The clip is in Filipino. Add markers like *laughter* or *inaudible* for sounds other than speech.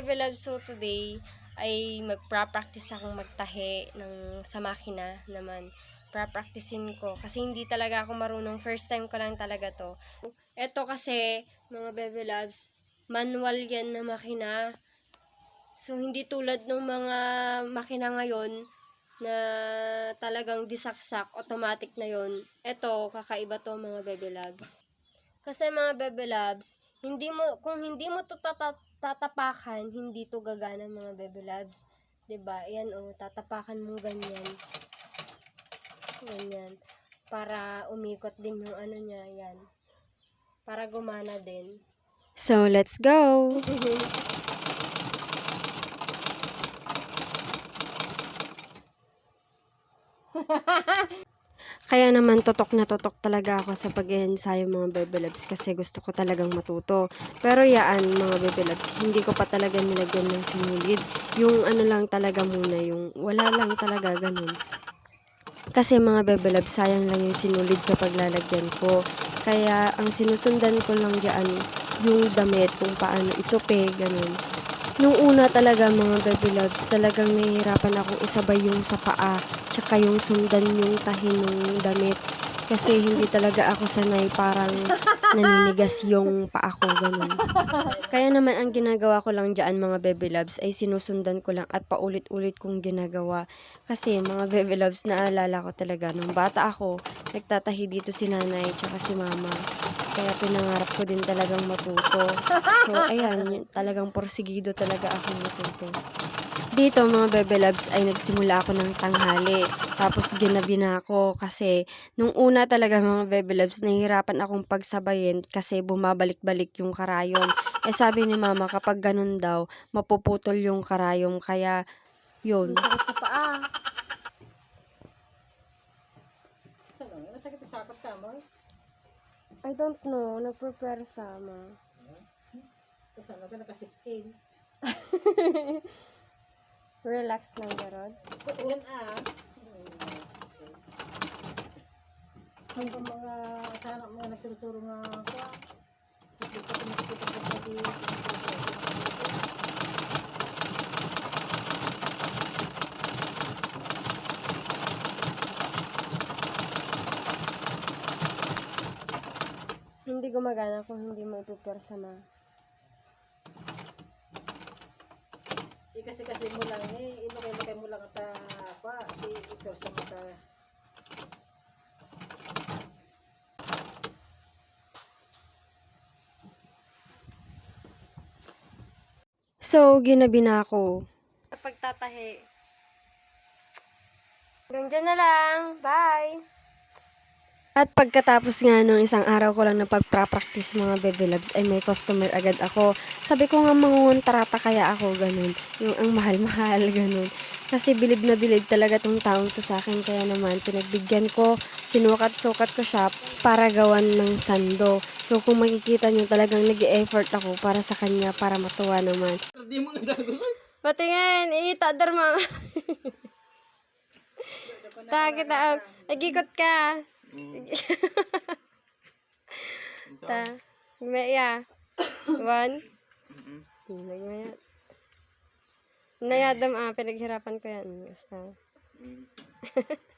Bebe Loves, so today ay magpra-practice akong magtahi ng, sa makina naman. Pra-practicein ko kasi hindi talaga ako marunong. First time ko lang talaga to. Ito kasi, mga Bebe Loves, manual yan na makina. So, hindi tulad ng mga makina ngayon na talagang disaksak, automatic na yon. Ito, kakaiba to mga Bebe Loves. Kasi mga Bebe Loves, hindi mo, kung hindi mo to tata- tatapakan, hindi to gagana mga Bebe Loves. 'Di ba Yan oh, tatapakan mo ganyan. Ganyan. Para umikot din yung ano niya, yan. Para gumana din. So, let's go! *laughs* Kaya naman totok na totok talaga ako sa pag-ensayo mga Bebe Loves kasi gusto ko talagang matuto. Pero yaan mga Bebe Loves, hindi ko pa talaga nilagyan ng sinulid. Yung ano lang talaga muna, yung wala lang talaga ganun. Kasi mga Bebe Loves, sayang lang yung sinulid kapag lalagyan ko. Kaya ang sinusundan ko lang dyan, yung damit, kung paano itupi, ganun. Nung una talaga mga baby loves, talagang nahihirapan akong isabay yung sa paa, tsaka yung sundan yung tahin ng damit. Kasi hindi talaga ako sanay parang *laughs* naninigas yung paa ko, ganun. Kaya naman ang ginagawa ko lang dyan mga baby loves ay sinusundan ko lang at paulit-ulit kong ginagawa. Kasi mga baby loves, naalala ko talaga, nung bata ako, nagtatahi dito si nanay tsaka si mama. Kaya pinangarap ko din talagang matuto. So, ayan, talagang porsigido talaga ako matuto. Dito, mga bebe loves, ay nagsimula ako ng tanghali. Tapos, ginabi na ako kasi nung una talaga, mga bebe loves, nahihirapan akong pagsabayin kasi bumabalik-balik yung karayom. Eh, sabi ni mama, kapag ganun daw, mapuputol yung karayom. Kaya, yun. Sakit sa paa. Nasakit sa sakot tama? I don't know. Nag-prepare sama. Ano ka nakasikin? *laughs* Relax lang, Garod. Kutuan ah. Hanggang mga sana mga nagsurusuro nga ako. Ako nakikita ko sa di. Hindi gumagana kung hindi mo i-prepare Eh, kasi kasi mo lang eh. Inukay-lukay mo lang at apa. Ito sa mata. So, ginabi na ako. Pagtatahi. Hanggang dyan na lang. Bye! At pagkatapos nga nung isang araw ko lang na pagpra-practice mga baby loves ay may customer agad ako. Sabi ko nga mangungontrata kaya ako ganun. Yung ang mahal-mahal *laughs* ganun. Kasi bilib na bilib talaga tong taong to sa akin. Kaya naman pinagbigyan ko, sinukat-sukat ko siya para gawan ng sando. So kung makikita niyo talagang nag effort ako para sa kanya para matuwa naman. Hindi mo nga. Patingin, ita darma. *laughs* Ta kita, nagikot ka. Ta, maya. *coughs* One. Maya. Nayadam ah, pinaghirapan ko yan. Basta. *laughs*